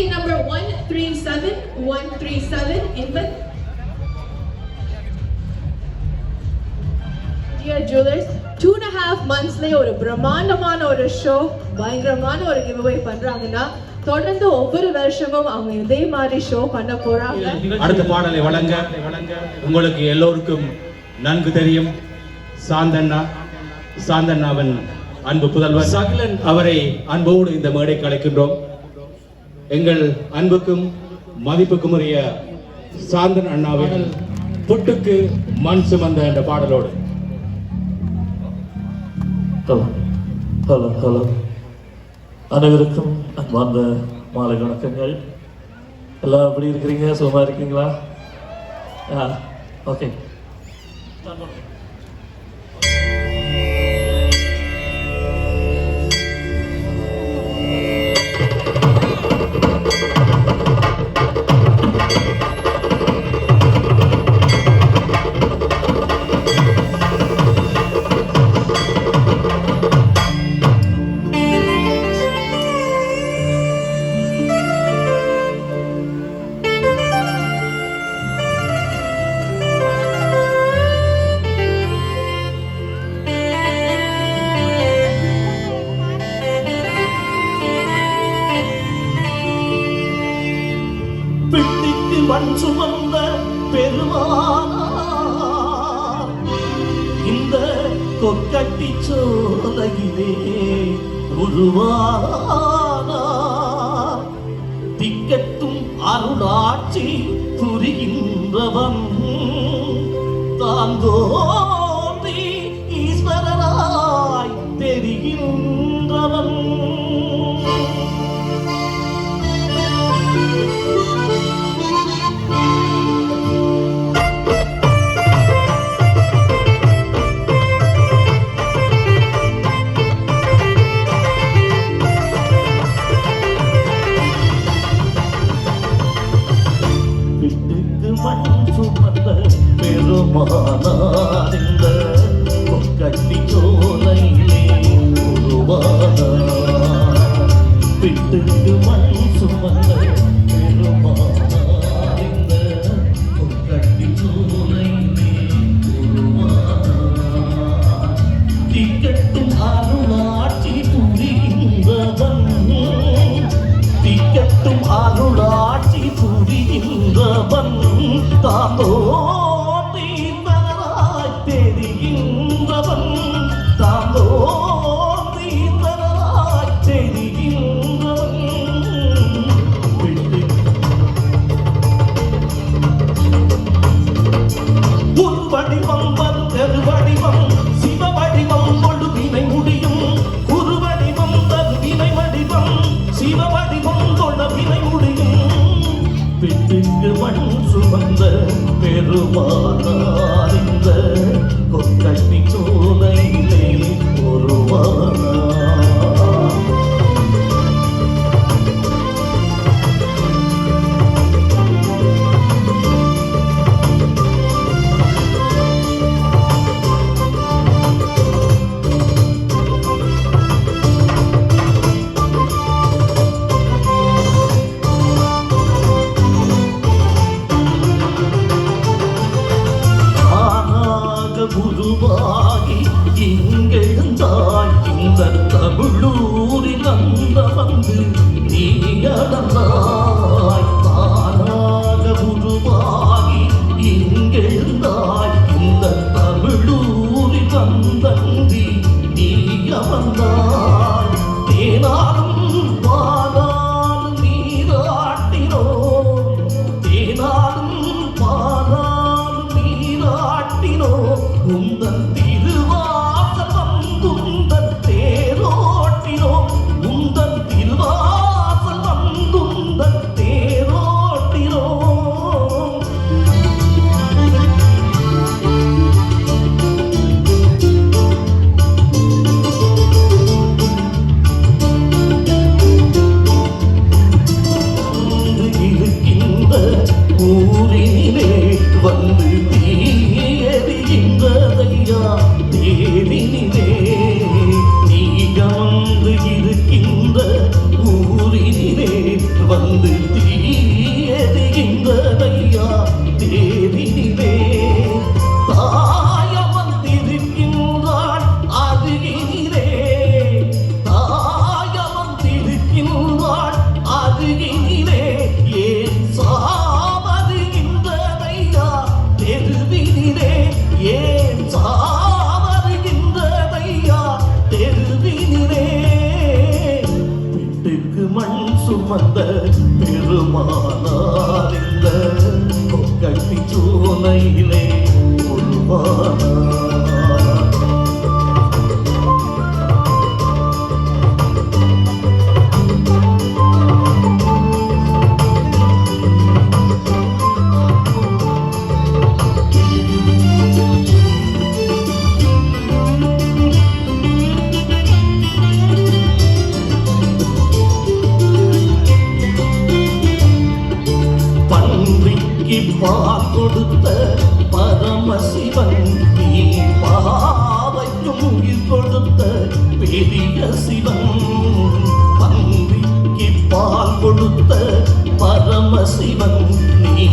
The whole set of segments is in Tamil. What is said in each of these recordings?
Ticket number 137, 137, infant. Dear jewelers, two and a half monthsலயே ஒரு பிரம்மாண்டமான ஒரு ஷோ பயங்கரமான ஒரு கிவ் அவே பண்றாங்கன்னா தொடர்ந்து ஒவ்வொரு வருஷமும் அவங்க இதே மாதிரி ஷோ பண்ண போறாங்க. அடுத்த பாடலை வழங்க உங்களுக்கு எல்லோருக்கும் நன்கு தெரியும். சாந்தண்ணா சாந்தண்ணாவின் அன்பு புதல்வர். சகிலன். அவரை அன்போடு இந்த மேடைக்கு அழைக்கின்றோம். எங்கள் அன்புக்கும் மதிப்புக்கும் உரிய சாந்தன் அண்ணாவின் புட்டுக்கு மண் சுமந்த என்ற பாடலோடு. Hello hello hello. அனைவருக்கும் அன்பார்ந்த மாலை வணக்கங்கள். எல்லாம் எப்படி இருக்கிறீங்க? சுகமாக இருக்கீங்களா? ஆ ஓகே. புரிகின்றவன் தாந்தோ பெருமானார் இந்த கொக்கட்டி சோலையிலே உருவானார். விட்டுக்கு மண் சுமந்த பெருமானார் இந்த கொக்கட்டி சோலையிலே உருவானார். திக்கட்டும் அருளாட்சி புரிகின்றவன் திக்கட்டும் அருளாட்சி புரிகின்றவன் தாந்தோ பெருமானார் இந்த கொக்கட்டி சூனையிலே உருவானார் எளிய சிவன் பன்றிக்கு பால் கொடுத்த பரமசிவன் நீ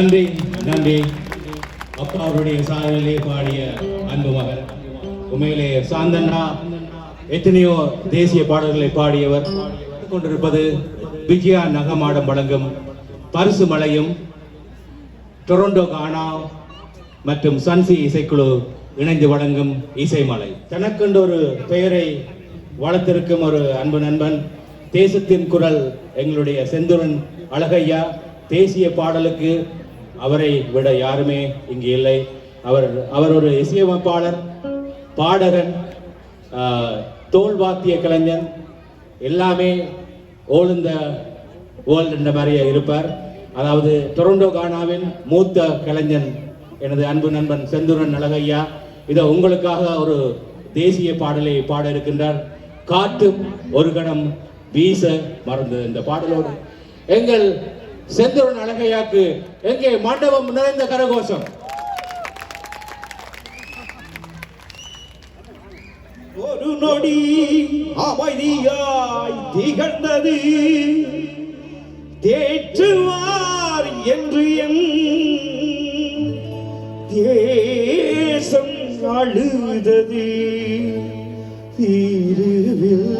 நன்றி நன்றி. அப்பா அவருடைய சாதனையிலே பாடிய அன்பு மகன். உண்மையிலே சாந்தண்ணா எத்தனையோ தேசிய பாடல்களை பாடியவர். கொண்டிருப்பது விஜயா நகமாடம் வழங்கும் பரிசு மலையும் டொரண்டோ கானா மற்றும் சன்சி இசைக்குழு இணைந்து வழங்கும் இசைமலை. தனக்கென்று ஒரு பெயரை வளர்த்திருக்கும் ஒரு அன்பு நண்பன் தேசத்தின் குரல் எங்களுடைய செந்துரன் அழகையா தேசிய பாடலுக்கு அவரை விட யாருமே இங்கு இல்லை. அவர் அவர் ஒரு இசையமைப்பாளர் பாடகன் தோல் வாத்திய கலைஞன். எல்லாமே ஓல் இந்த என்ற மாதிரியே இருப்பார். அதாவது டொரண்டோ கானாவின் மூத்த கலைஞன் எனது அன்பு நண்பன் செந்துரன் அழகையா. இதை உங்களுக்காக ஒரு தேசிய பாடலை பாட இருக்கின்றார். காற்றும் ஒரு கணம் வீச மறந்தது இந்த பாடலோடு. எங்கள் செந்தூரன் அழகையாக்கு எங்கே மண்டபம் நிறைந்த கரகோஷம். ஒரு நொடி அமைதியாய் திகழ்ந்தது. தேற்றுவார் என்று என் தேசம் அழுதது. தீருவில்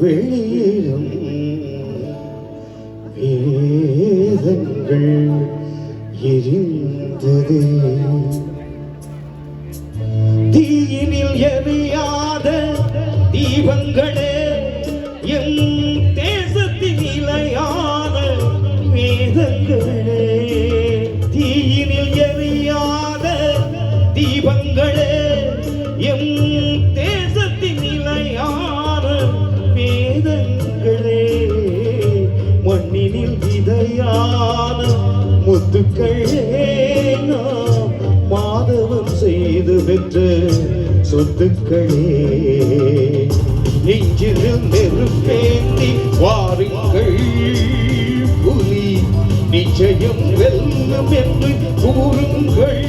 வெளியிலும் வேதங்கள் எரிந்தது. தீயினில் எரியாத தீபங்களே என்று சொத்துக்களே. நெஞ்சில் நெருப்பேந்தி வாருங்கள். புலி நிச்சயம் வெல்லும் என்று கூறுங்கள்.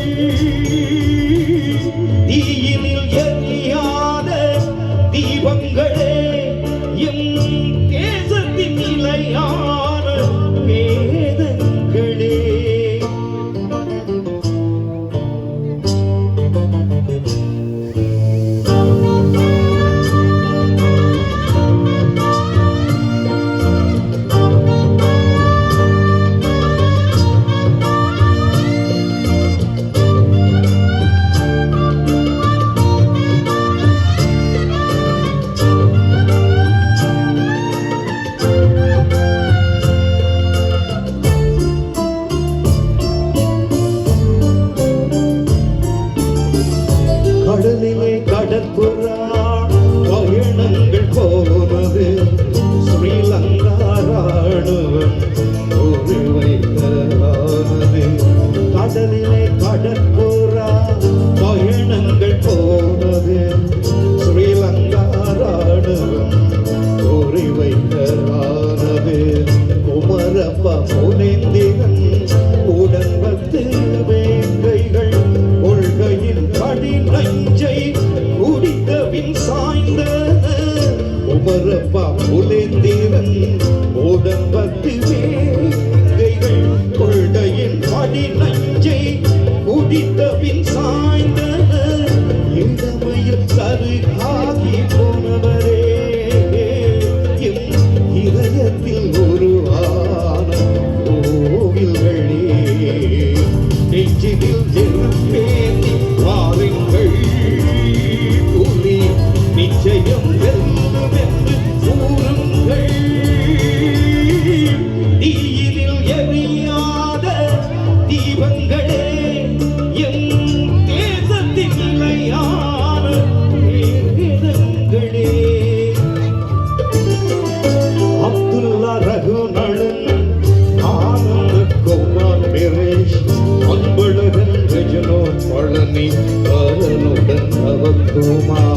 me, Karanudan Avakumar.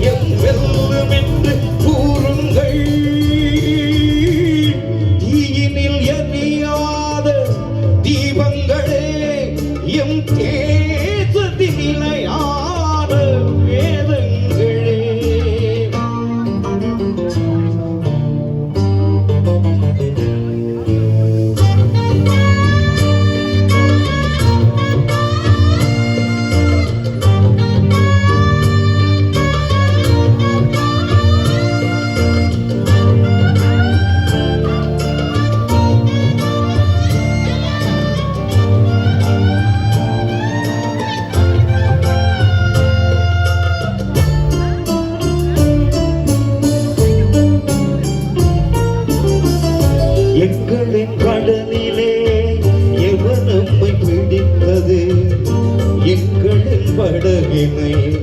you மகிமை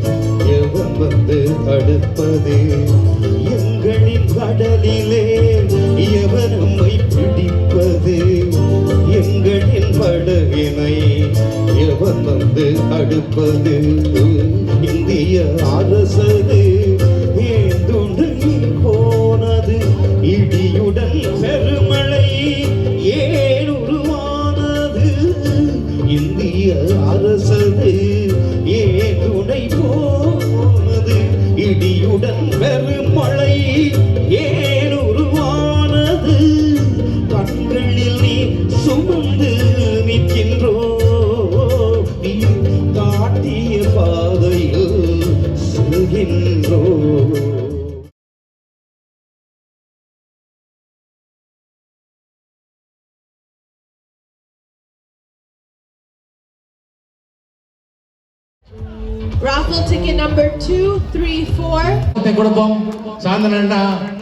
Raffle ticket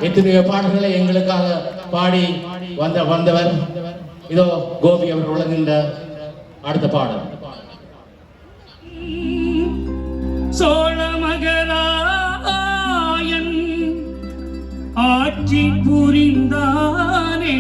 எத்தனையோ பாடல்களை எங்களுக்காக பாடி வந்த வந்தவர். இதோ கோபி அவர் வழங்குகின்ற அடுத்த பாடல். சோழ மகராயன் ஆட்சி புரிந்தானே?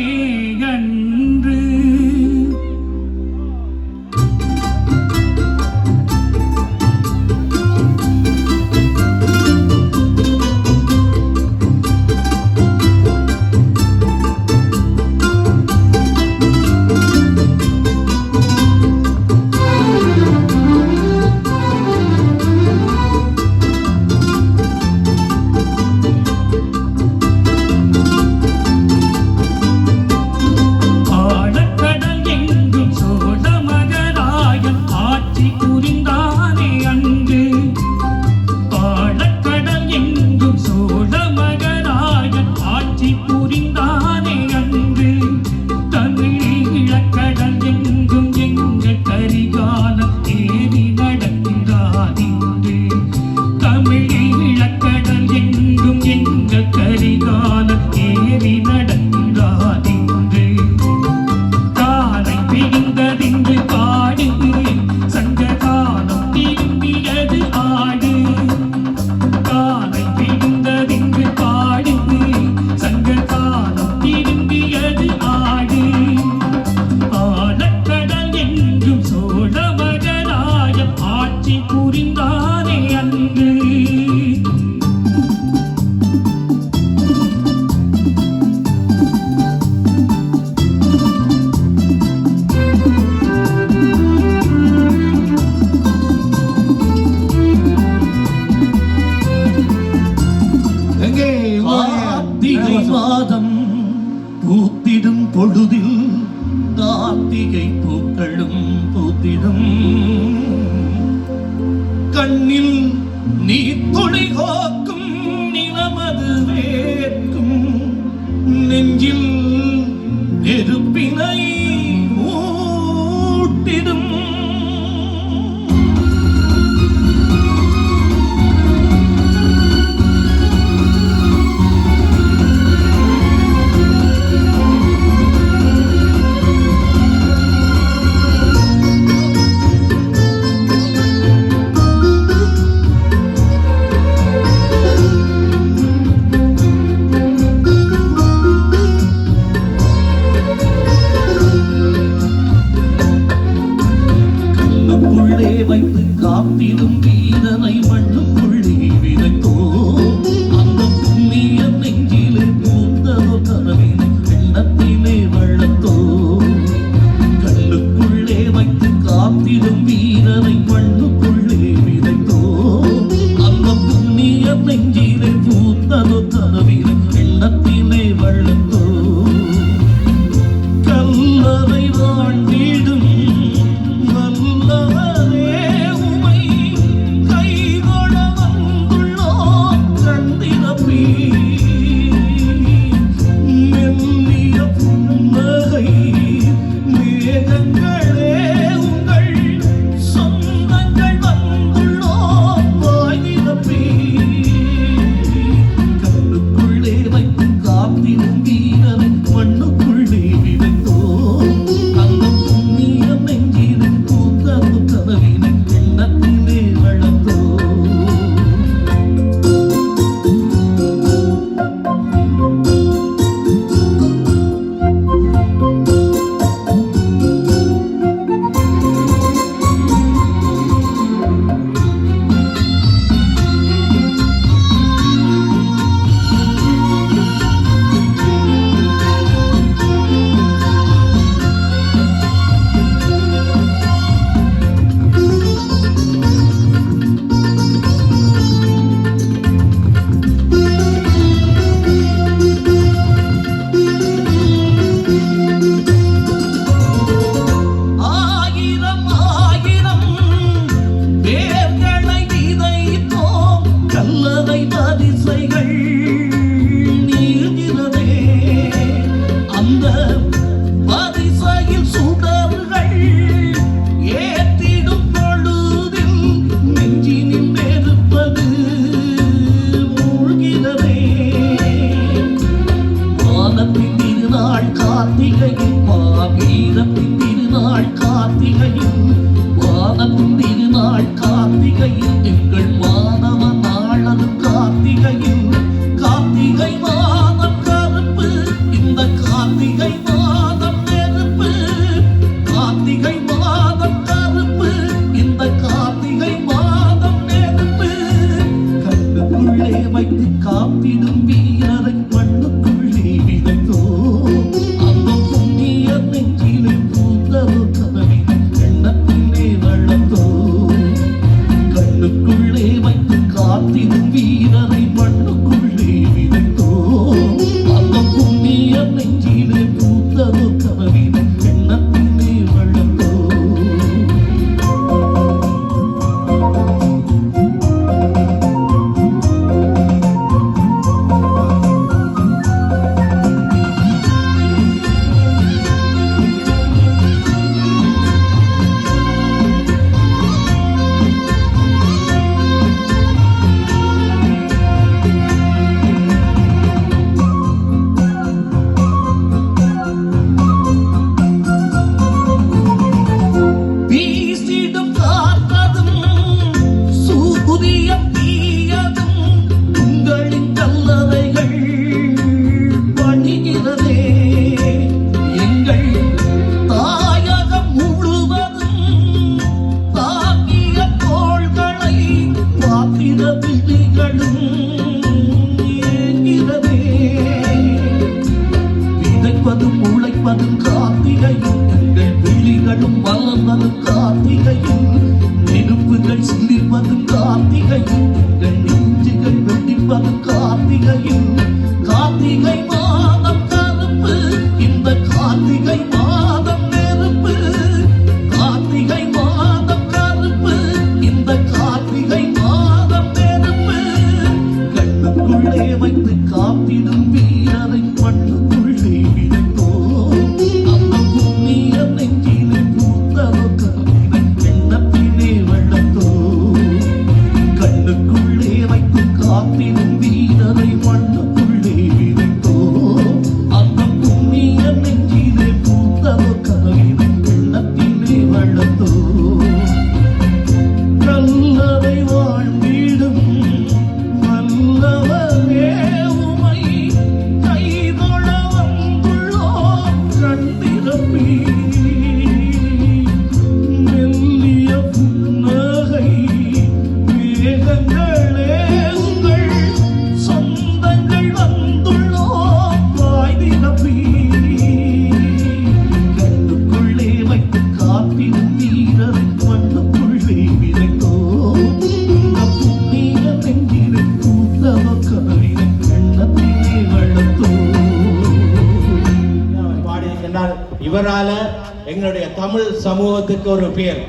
தமிழ் சமூகத்துக்கு ஒரு பெயர்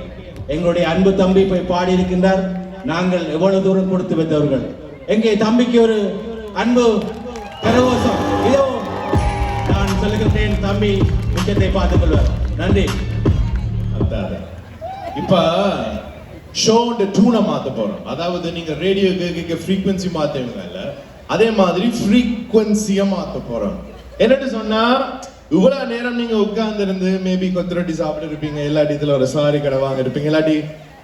எங்களுடைய அன்பு தம்பி போய் பாடியிருக்கின்றார். நாங்கள் எவ்வளவு தூரம் கொடுத்து வைத்தவர்கள். எங்கே தம்பிக்கு ஒரு அன்பு கரகோஷம். இதோ நான் சொல்லுகின்றேன் தம்பி உச்சத்தை பார்த்துக் கொள்வார். நன்றி. இப்ப ஷோண்ட டூனை மாத்த போறோம். அதாவது நீங்க ரேடியோ கேட்க ஃப்ரீக்வன்சி மாத்துவீங்கல்ல அதே மாதிரி ஃப்ரீக்வன்சியை மாத்த போறோம். என்னட்டு சொன்னா இவ்வளவு நேரம் நீங்க உட்கார்ந்து இருந்து மேபி கொத்தரொட்டி சாப்பிட்டு இருப்பீங்க இல்லாட்டி இதுல ஒரு சாரி கடை வாங்க இருப்பீங்க இல்லாட்டி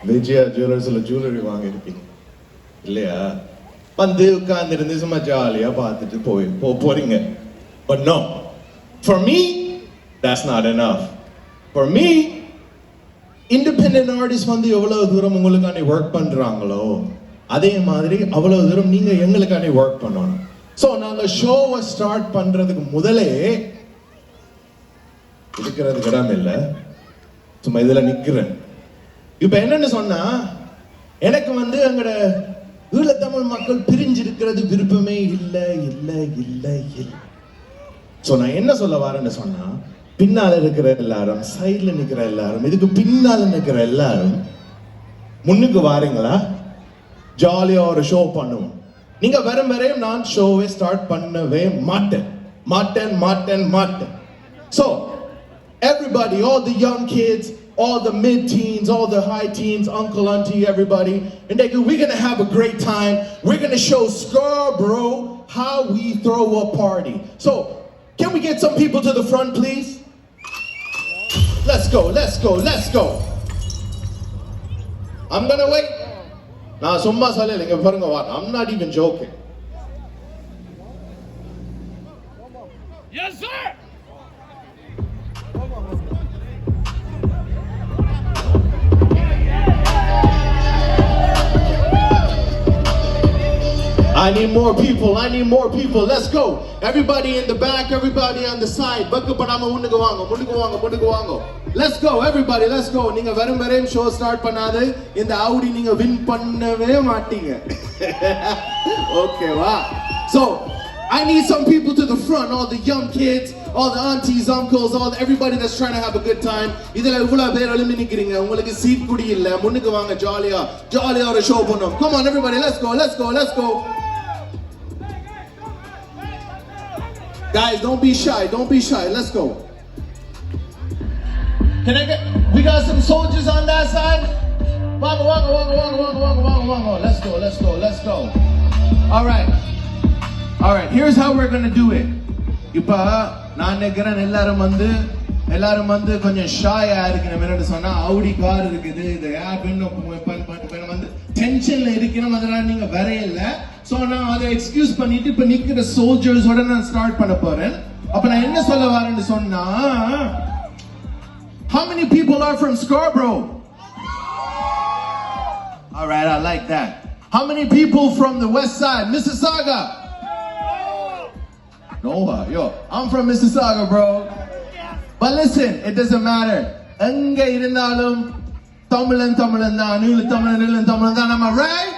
விஜயா ஜுவல்லர்ஸ்ல ஜுவல்லரி வாங்க இருப்பீங்க இல்லையா? வந்து உட்கார்ந்து இருந்து சும்மா ஜாலியா பார்த்துட்டு போய் போ போறீங்க. But no for me that's not of for me independent artist வந்து எவ்வளவு தூரம் உங்களுக்காண்டி ஒர்க் பண்றாங்களோ அதே மாதிரி அவ்வளவு தூரம் நீங்க எங்களுக்காண்டி ஒர்க் பண்ணணும். ஸோ நாங்கள் ஷோவை ஸ்டார்ட் பண்றதுக்கு முதலே இருக்கிறது கிடாம இல்லை. சும்மா இதில் நிற்கிறேன் இப்போ என்னன்னு சொன்னா எனக்கு வந்து எங்கட ஈழத்தமிழ் மக்கள் பிரிஞ்சிருக்கிறது விருப்பமே இல்லை இல்லை இல்லை இல்லை. ஸோ நான் என்ன சொல்ல வரேன்னு சொன்னா பின்னால் இருக்கிற எல்லாரும் சைடில் நிற்கிற எல்லாரும் இதுக்கு பின்னால் நிற்கிற எல்லாரும் முன்னுக்கு வாரீங்களா? ஜாலியாக ஒரு ஷோ பண்ணுவோம். நீங்க வரும் வரையும் நான் ஷோவை ஸ்டார்ட் பண்ணவே மாட்டேன். மாட்டேன் மாட்டேன் மாட்டேன். So Everybody, all the young kids, all the mid-teens, all the high teens, uncle, auntie, everybody. And they go, we're gonna have a great time. We're gonna show Scarborough how we throw a party. So can we get some people to the front, please? Let's go, let's go, let's go. I'm gonna wait. Now, I'm not even joking. Yes, sir! I need more people. I need more people. Let's go. Everybody in the back, everybody on the side. பக்கு பண்ணாம முன்னுக்கு வாங்க முன்னுக்கு வாங்க முன்னுக்கு வாங்க Let's go everybody. Let's go. நீங்க வரும் வரையும் ஷோ ஸ்டார்ட் பண்ணாது இந்த ஆவுடி நீங்க வின் பண்ணவே மாட்டீங்க. ஓகேவா? So, I need some people to the front, all the young kids, all the aunties, uncles, all the, everybody that's trying to have a good time. இதுல இவ்வளவு பேர் எழும்பி நிக்கிறீங்க. உங்களுக்கு சீட் குடி இல்ல. முன்னுக்கு வாங்க ஜாலியா. ஜாலியா ஒரு ஷோ பண்ணுவோம். Come on everybody. Let's go. Let's go. Let's go. Guys, don't be shy. Don't be shy. Let's go. Can I get? We got some soldiers on that side. Wanga, wanga, wanga, wanga, wanga, wanga, wanga, wanga. Let's go. Let's go. Let's go. All right. All right. Here's how we're gonna do it. இப்ப நான் நினைக்கிறேன் எல்லாரும் வந்து எல்லாரும் வந்து கொஞ்சம் ஷாயா இருக்கணும் என்னன்னு சொன்னா அவுடி கார் இருக்குது இது ஆப் இன்னும் வந்து டென்ஷன்ல இருக்கணும் அதனால நீங்க வரையல சோ நான் அதை எக்ஸ்கியூஸ் பண்ணிட்டு இப்ப நிக்கிற சோல்ஜர்ஸோட நான் ஸ்டார்ட் பண்ண போறேன் அப்ப நான் என்ன சொல்ல வரேன்னு சொன்னா How many people are from Scarborough? All right, I like that. How many people from the west side? Mississauga? No, uh, yo, I'm from Mississauga, bro. But listen, it doesn't matter. எங்க இருந்தாலும் தமிழன் தமிழன் தான் நீல தமிழன் நீல தமிழன் தான் am I right?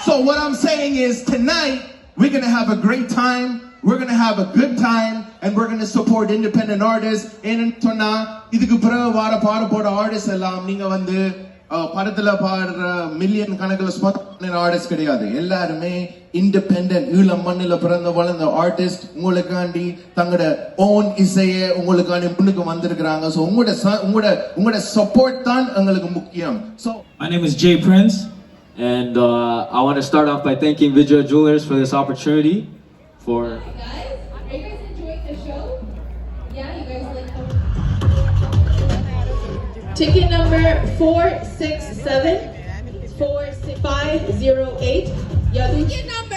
So what I'm saying is tonight we're gonna have a great time. We're gonna have a good time and we're gonna support independent artists. ஏன்னு சொன்னா இதுக்கு பிறகு வார பாட போட ஆர்டிஸ்ட் எல்லாம் நீங்க வந்து அஹ், படத்துல பாடுற மில்லியன் கணக்கில் ஸ்பாட் ஆர்டிஸ்ட் கிடையாது எல்லாருமே இண்டிபெண்டன்ட் ஈழம் மண்ணில பிறந்த வளர்ந்த ஆர்டிஸ்ட் உங்களுக்காண்டி தங்களோட ஓன் இசையை உங்களுக்காண்டி முன்னுக்கு வந்திருக்கிறாங்க ஸோ உங்களோட ச- உங்களோட உங்களோட சப்போர்ட் தான் எங்களுக்கு முக்கியம் so My name is Jay Prince, and uh, I want to start off by thanking Vijay Jewelers for this opportunity. For Ticket number 467 4508. Yadu Ticket number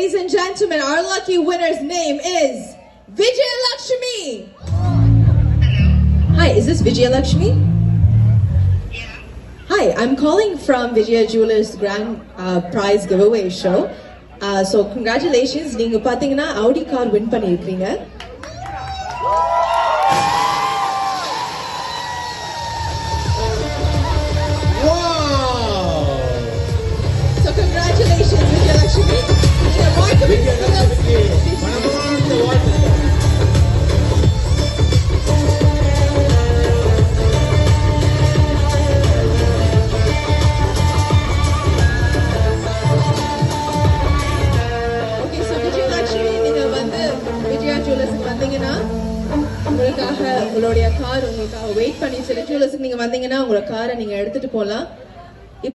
Ladies and gentlemen, our lucky winner's name is Vijay Lakshmi. Hi, is this Vijay Lakshmi? Hi, I'm calling from Vijaya Jewelers Grand uh, Prize Giveaway Show. Uh, so congratulations, நீங்க பாத்தீங்கன்னா Audi car win பண்ணிருக்கீங்க. வேணா உங்களோட காரை நீங்க எடுத்துட்டு போகலாம்